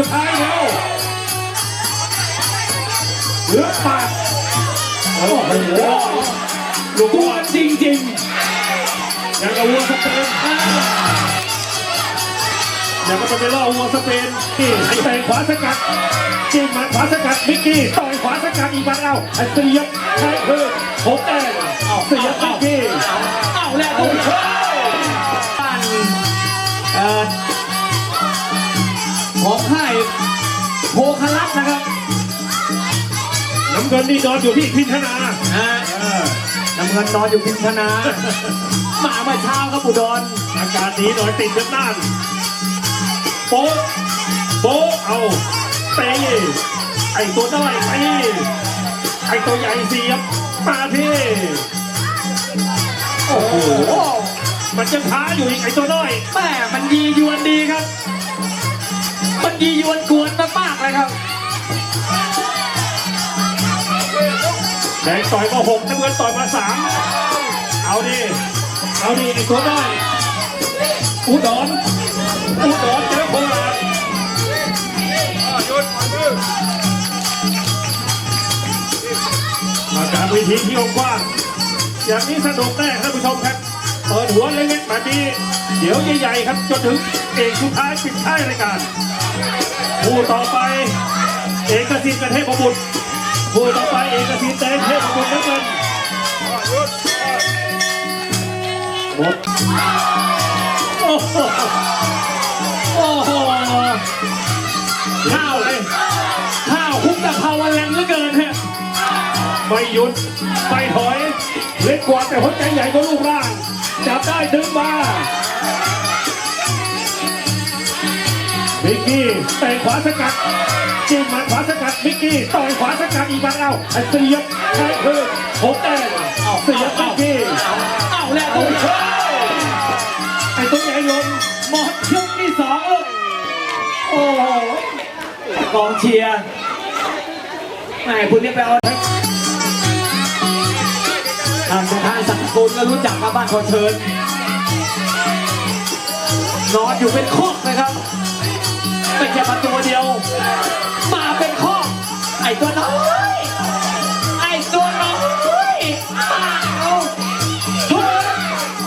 สุดท้ายแล้วเหลือปากโอ้โหลูกวัวนนจริงยังกับวัวสเปนยังก็เป็นล่อวัวสเปนนี่ไอ้เตะขวาสกัดจิ้มหมาขวาสกัดมิกกี้ต่อยขวาสกัดอีกบันเอ้าไอ้เสียบใช่คือผมแดงเสียบมิกกี้เอาแล้วตัวเฮ้ยบ้านเอ่อ ของค่ายโพคลัสนะครับ น้ำเงินนี่นอนอยู่ที่พินธนานะฮะเออน้ำเงินนอนอยู่พิมพนา มาเมื่อเช้าครับอุดรอาการนี้หน่อยติดกันน่านโป๊ะโป๊ะเอาเตะไอ้ตัวน้อยไปไอ้ตัวใหญ่เสียบมาที่โอ้โหโอ้มันยังค้าอยู่อีกไอ้ตัวน้อยแม่มันยียวนดีครับมัน ยียวนกวนมากๆเลยครับแดงต่อยมาหกน้ำเงินต่อยมาสามเอาดิเอาดิไอ้ตัวน้อยอุดรอุดรเจอโคราชมาจากเวทีที่กว้างอย่างนี้สนุกแน่ท่านผู้ชมครับ เปิดหัวเล็กๆแบบนี้เดี๋ยวใหญ่ๆครับจนถึงเอกสุดท้ายปิดท้ายรายการผู้ต่อไป เอกสิทธิ์กันเทพบุตรผู้ต่อไปเอกสิทธิ์เตนเทพบุตรเหมือนกันหมดโอ้โหโอ้โหข้าวเลยข้าวคุกตะเภาวันแรงเหลือเกินฮะไม่หยุดไม่ถอย ล็กกว่าแต่หัวใจใหญ่กว่ารูปร่าง จับได้ดึงมามิกกี้เตะขวาสกัดจิ้มหมาขวาสกัดมิกกี้ต่อยขวาสกัดอีกบันเอ้าไอ้เสียบใช่คือผมแดงเสียบมิกกี้เอาแล้วตัวเฮ้ยไอ้ตัวใหญ่ลงหมดยกที่สองลูกโอ้โหกองเชียร์แหม่คุณนี่ไปเอา ทางทางสังกุลก็รู้จักกับบ้านขอเชิญ นอนอยู่เป็นคอกนะครับไม่ใช่มาตัวเดียว มาเป็นคอกไอ้ตัวน้อยไอ้ตัวน้อยมาเอาเชิญ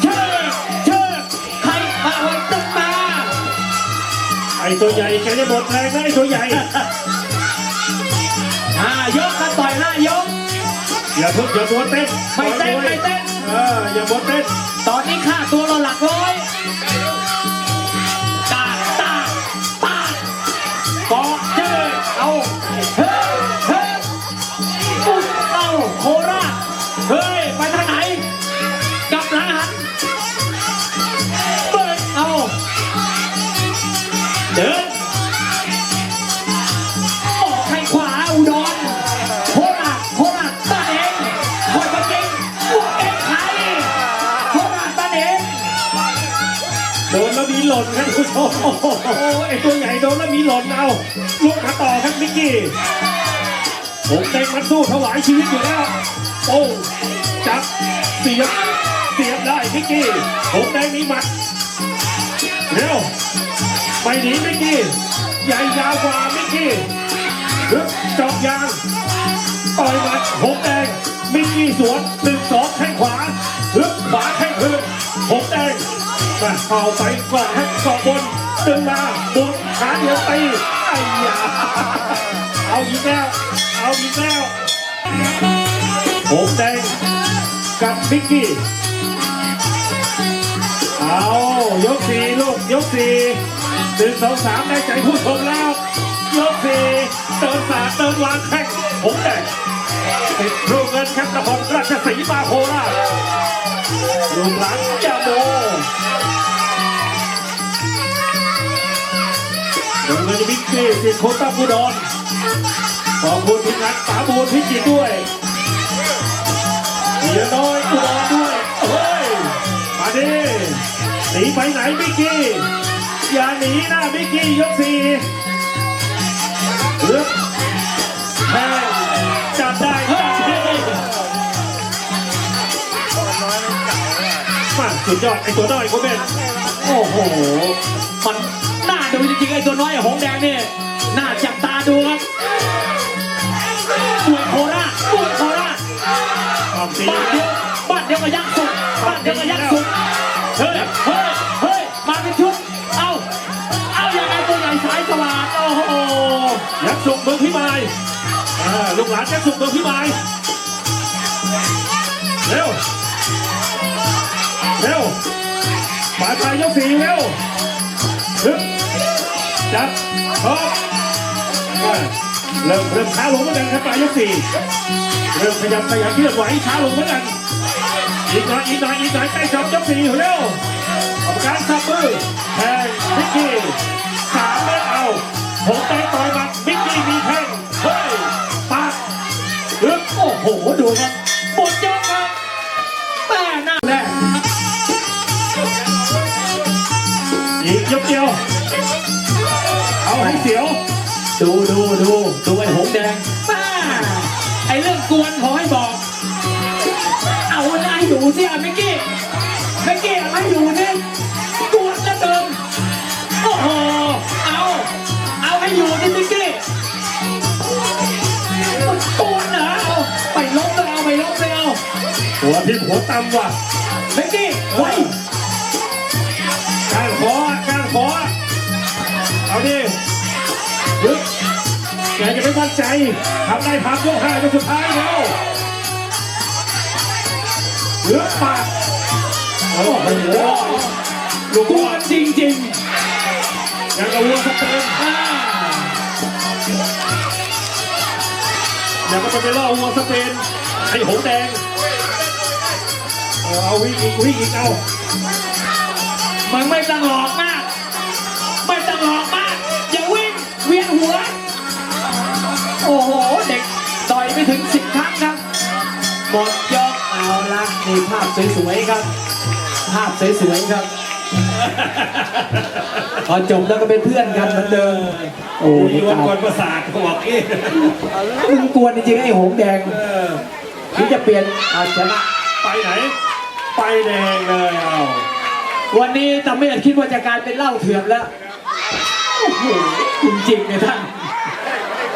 เชิญเชิญใครมาวันตึกมาไอ้ตัวใหญ่แกจะหมดแรงนะไอ้ตัวใหญ่ ห้ายก อย่าทุบอย่าบัวเต้นไม่เต้นไม่เต้นเอออย่าบัวเต้นตอน มีหล่นครับคุณผู้ชมโอ้โหไอตัวใหญ่โดนแล้วมีหล่นเอาลุกมาต่อครับมิกกี้ผมเต็งมันสู้ถวายชีวิตอยู่แล้วโอ้จับเสียบเสียบได้มิกกี้ผมแดงมีหมัดเร็วไปหนีมิกกี้ใหญ่ยาวกว่ามิกกี้จอบยางต่อยหมัดผมแดงมิกกี้สวนหนึ่งสองแข้ง มาเอาไปก่อนให้ก่อนบนดึงมาบุกขาเดียวตีไอ้ยาเอาอีกแล้ว เอาอีกแล้วผมแดงกับมิกกี้เอายกสี่ลูกยกสี่หนึ่งสองสามได้ใจผู้ชมแล้ว ยกสี่เติมสาเติมวางแข้งผมแดงติดลูกเงินครับนครราช ดี๋ยวเราจะบิ๊กซี่สิโคต้าบูดอนขอบคุณทีมงานป๋าบูนพิจิตด้วยเสียน้อยอุดรด้วยเฮ้ยมาดิหนีไปไหนบิกกี้ อย่าหนีนะบิกกี้ยกสี่เลือกแทงจับได้จับได้มาสุดยอดไอ้ตัวน้อยโคเบนโอ้โห มันน่า แต่ว่าจริงๆไอ้ตัวน้อยไอ้หงแดงเนี่ยน่าจับตาดูครับบุดโคราชบุกโคราบ้านเดียวบ้านเดียวกับยักษ์สุดบ้านเดียวกับยักษ์สุดเฮ้ยเฮ้ยเฮ้ยมาเป็นชุดเอาเอาอย่างไรตัวใหญ่สายสว่างโอ้โหยักษ์สุดเมืองพิมายลูกหลานยักษ์สุดเมืองพิมายเร็วเร็วไปไปยกสี่เร็วฮึ จับพร้อมอ่าเริ่มเริ่มช้าลงเหมือนกันครับปลายยกสี่เริ่มขยับขยับเคลื่อนไหวช้าลงเหมือนกันอีกหน่อยอีกหน่อยอีกหน่อยใกล้จบยกสี่เร็วกรรมการสับมือแทงมิกกี้สามเมตรเอาผมไปต่อยหมัดมิกกี้มีแทงเฮ้ยปากลึกโอ้โหดูครับหมดยกครับ ดูดูดูดูไอ้หงแดงแม่ไอ้เรื่องกวนขอให้บอก เอาอะไรอยู่สิอะเมกกี้เมกกี้เอาให้อยู่สิกวนจะเดินโอ้โหเอาเอาให้อยู่สิเมกกี้กวนเหรอเอาไปลบเลยเอาไปลบเลยเอาหัวทิ่หัวตำว่ะเมกกี้ไว้ ไม่มั่นใจทำได้ทำยกห้ายกสุดท้ายแล้วเหลือปากโอ้โหลูกกบวอลนจริงยังกระวัวสเปนๆอ่าอย่ามาเป็นล่อวัวสเปนไอ้หงแดงเอาเอาวิ่งอีกวิ่งอีกเอา มันไม่ต้งหลอกมา หมดยกเอาละนี่ภาพสวยๆครับ ภาพสวยๆครับพอจบแล้วก็เป็นเพื่อนกันเหมือนเดิมโอ้โอ้ยยวันก่อนประสาทเขาบอกเอ๊ะมึงกวนจริงๆไอ้หงแดงเออที่จะเปลี่ยนอาชนะไปไหน ไปแดงเลยเอาวันนี้ตาเมธคิดว่าจะกลายเป็นเหล้าเถื่อนแล้วโอ้โหจริงๆเลยท่าน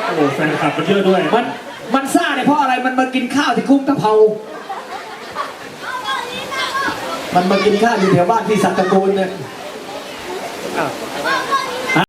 โอ้แฟนคลับมันเยอะด้วยมันมันซ่า เนี่ยเพราะอะไรมันมากินข้าวที่คุ้งตะเภา มันมากินข้าวอยู่แถวบ้านพี่สัตตระกูลเนี่ย